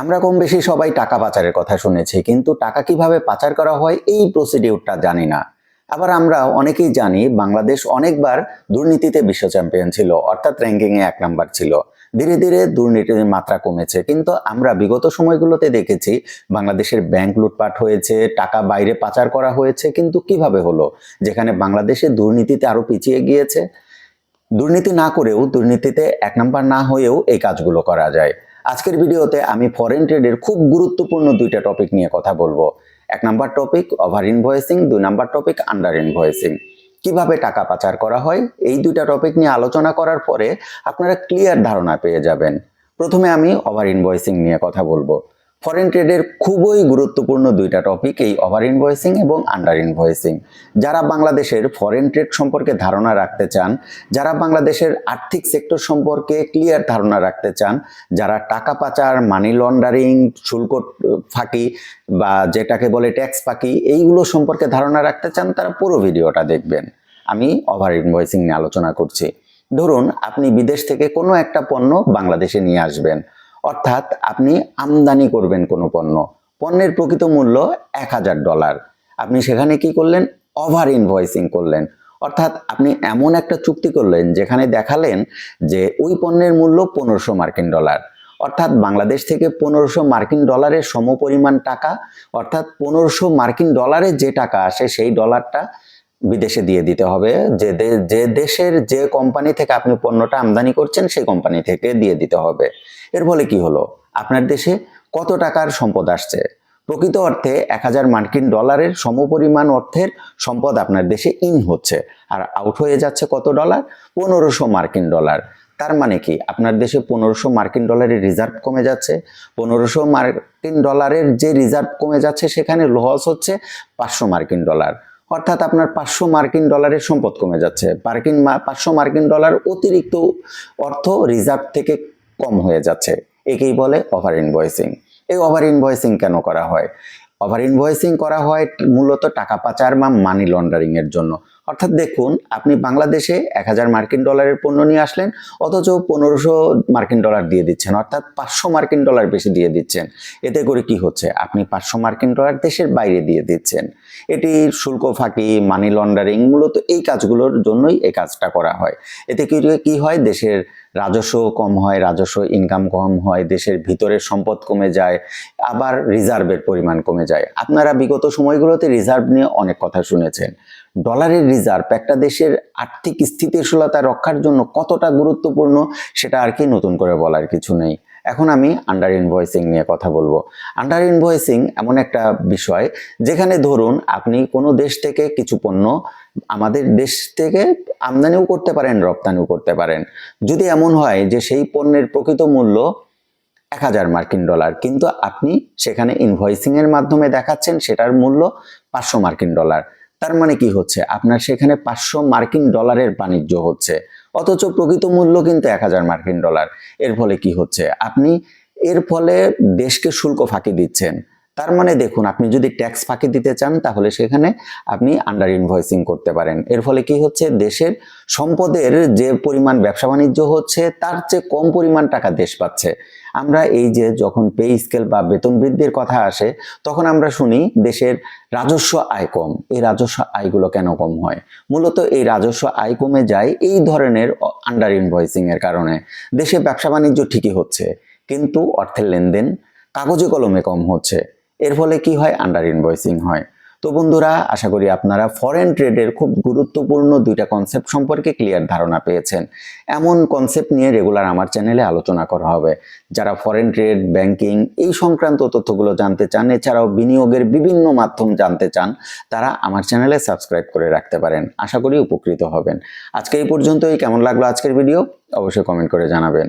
আমরা কম বেশি সবাই টাকা পাচারের কথা শুনেছি, কিন্তু টাকা কীভাবে পাচার করা হয় এই প্রসিডিউরটা জানি না। আবার আমরা অনেকেই জানি বাংলাদেশ অনেকবার দুর্নীতিতে বিশ্ব চ্যাম্পিয়ন ছিল, অর্থাৎ র্যাঙ্কিংয়ে এক নাম্বার ছিল। ধীরে ধীরে দুর্নীতির মাত্রা কমেছে, কিন্তু আমরা বিগত সময়গুলোতে দেখেছি বাংলাদেশের ব্যাংক লুটপাট হয়েছে, টাকা বাইরে পাচার করা হয়েছে, কিন্তু কীভাবে হলো? যেখানে বাংলাদেশে দুর্নীতিতে আরও পিছিয়ে গিয়েছে। দুর্নীতি না করেও দুর্নীতিতে এক নাম্বার না হয়েও এই কাজগুলো করা যায়। আজকের ভিডিওতে আমি ফরেন ট্রেডের খুব গুরুত্বপূর্ণ দুইটা টপিক নিয়ে কথা বলব। এক নাম্বার টপিক ওভার ইনভয়েসিং দুই নাম্বার টপিক আন্ডার ইনভয়েসিং কীভাবে টাকা পাচার করা হয়? এই দুইটা টপিক নিয়ে আলোচনা করার পরে আপনারা ক্লিয়ার ধারণা পেয়ে যাবেন। প্রথমে আমি ওভার ইনভয়েসিং নিয়ে কথা বলব। ফরেন ট্রেডের খুবই গুরুত্বপূর্ণ দুইটা টপিক এই ওভার ইনভয়েসিং এবং আন্ডার ইনভয়েসিং যারা বাংলাদেশের ফরেন ট্রেড সম্পর্কে ধারণা রাখতে চান, যারা বাংলাদেশের আর্থিক সেক্টর সম্পর্কে ক্লিয়ার ধারণা রাখতে চান, যারা টাকা পাচার মানি লন্ডারিং শুল্ক, ফাঁকি বা যেটাকে বলে ট্যাক্স ফাঁকি, এইগুলো সম্পর্কে ধারণা রাখতে চান, তারা পুরো ভিডিওটা দেখবেন। আমি ওভার ইনভয়েসিং নিয়ে আলোচনা করছি। ধরুন, আপনি বিদেশ থেকে কোনো একটা পণ্য বাংলাদেশে নিয়ে আসবেন। অর্থাৎ আপনি আমদানি করবেন কোনো পণ্য। পণ্যের প্রকৃত মূল্য এক হাজার ডলার। আপনি সেখানে কি করলেন? ওভার ইনভয়েসিং করলেন। অর্থাৎ আপনি এমন একটা চুক্তি করলেন যেখানে দেখালেন যে ওই পণ্যের মূল্য পনেরোশো মার্কিন ডলার। অর্থাৎ বাংলাদেশ থেকে পনেরোশো মার্কিন ডলারের সমপরিমাণ টাকা, অর্থাৎ পনেরোশো মার্কিন ডলারের যে টাকা আসে সেই ডলারটা বিদেশে দিয়ে দিতে হবে। যে যে দেশের যে কোম্পানি থেকে আপনি পণ্যটা আমদানি করছেন, সেই কোম্পানি থেকে দিয়ে দিতে হবে। এর ফলে কি হলো? আপনার দেশে কত টাকার সম্পদ আসছে? প্রকৃত অর্থে এক হাজার মার্কিন ডলারের সমপরিমাণ অর্থের সম্পদ আপনার দেশে ইন হচ্ছে। আর আউট হয়ে যাচ্ছে কত ডলার? পনেরোশো মার্কিন ডলার। তার মানে কি? আপনার দেশে পনেরোশো মার্কিন ডলারের রিজার্ভ কমে যাচ্ছে। পনেরোশো মার্কিন ডলারের যে রিজার্ভ কমে যাচ্ছে, সেখানে লস হচ্ছে পাঁচশো মার্কিন ডলার। অর্থাৎ আপনার পাঁচশো মার্কিন ডলারের সম্পদ কমে যাচ্ছে। মার্কিন পাঁচশো মার্কিন ডলার অতিরিক্ত অর্থ রিজার্ভ থেকে কম হয়ে যাচ্ছে। একেই বলে ওভার ইনভয়েসিং এই ওভার ইনভয়েসিং কেন করা হয়? ওভার ইনভয়েসিং করা হয় মূলত টাকা পাচার বা মানি লন্ডারিংয়ের জন্য। অর্থাৎ দেখুন, আপনি বাংলাদেশে এক হাজার মার্কিন ডলারের পণ্য নিয়ে আসলেন, অথচ পনেরোশো মার্কিন ডলার দিয়ে দিচ্ছেন, অর্থাৎ পাঁচশো মার্কিন ডলার বেশি দিয়ে দিচ্ছেন। এতে করে কি হচ্ছে? আপনি পাঁচশো মার্কিন ডলার দেশের বাইরে দিয়ে দিচ্ছেন। এটি শুল্ক, ফাঁকি মানি লন্ডারিং মূলত এই কাজগুলোর জন্যই এই কাজটা করা হয়। এতে কি হয়? দেশের রাজস্ব কম হয়, রাজস্ব ইনকাম কম হয়, দেশের ভিতরের সম্পদ কমে যায়, আবার রিজার্ভের পরিমাণ কমে যায়। আপনারা বিগত সময়গুলোতে রিজার্ভ নিয়ে অনেক কথা শুনেছেন। ডলারের রিজার্ভ, একটা দেশের আর্থিক স্থিতিশীলতা রক্ষার জন্য কতটা গুরুত্বপূর্ণ সেটা আর কি নতুন করে বলার কিছু নেই। এখন আমি আন্ডার ইনভয়েসিং নিয়ে কথা বলব। আন্ডার ইনভয়েসিং এমন একটা বিষয় যেখানে ধরুন আপনি কোনো দেশ থেকে কিছু পণ্য আমাদের দেশ থেকে আমদানিও করতে পারেন, রপ্তানিও করতে পারেন। যদি এমন হয় যে সেই পণ্যের প্রকৃত মূল্য এক হাজার মার্কিন ডলার, কিন্তু আপনি সেখানে ইনভয়েসিংয়ের মাধ্যমে দেখাচ্ছেন সেটার মূল্য পাঁচশো মার্কিন ডলার। তার মানে কি হচ্ছে? আপনার সেখানে পাঁচশো মার্কিন ডলারের বাণিজ্য হচ্ছে। অথচ প্রকৃত মূল্য কিন্তু এক হাজার মার্কিন ডলার। এর ফলে কি হচ্ছে? আপনি এর ফলে দেশকে শুল্ক ফাঁকি দিচ্ছেন। তার মানে দেখুন, আপনি যদি ট্যাক্স ফাঁকি দিতে চান, তাহলে সেখানে আপনি আন্ডার ইনভয়েসিং করতে পারেন। এর ফলে কি হচ্ছে? দেশের সম্পদের যে পরিমাণ ব্যবসা বাণিজ্য হচ্ছে, তার চেয়ে কম পরিমাণ টাকা দেশ পাচ্ছে। আমরা এই যে যখন পে স্কেল বা বেতন বৃদ্ধির কথা আসে, তখন আমরা শুনি দেশের রাজস্ব আয় কম। এই রাজস্ব আয়গুলো কেন কম হয়? মূলত এই রাজস্ব আয় কমে যায় এই ধরনের আন্ডার ইনভয়েসিং এর কারণে। দেশে ব্যবসা বাণিজ্য ঠিকই হচ্ছে, কিন্তু অর্থের লেনদেন কাগজে কলমে কম হচ্ছে। এর ফলে কি হয়? আন্ডার ইনভয়েসিং হয়। তো বন্ধুরা, আশা করি আপনারা ফরেন ট্রেডের খুব গুরুত্বপূর্ণ দুইটা কনসেপ্ট সম্পর্কে ক্লিয়ার ধারণা পেয়েছেন। এমন কনসেপ্ট নিয়ে রেগুলার আমার চ্যানেলে আলোচনা করা হবে। যারা ফরেন ট্রেড ব্যাংকিং এই সংক্রান্ত তথ্যগুলো জানতে চান, এছাড়াও বিনিয়োগের বিভিন্ন মাধ্যম জানতে চান, তারা আমার চ্যানেলে সাবস্ক্রাইব করে রাখতে পারেন। আশা করি উপকৃত হবেন। আজকে এই পর্যন্তই। কেমন লাগল আজকের ভিডিও অবশ্যই কমেন্ট করে জানাবেন।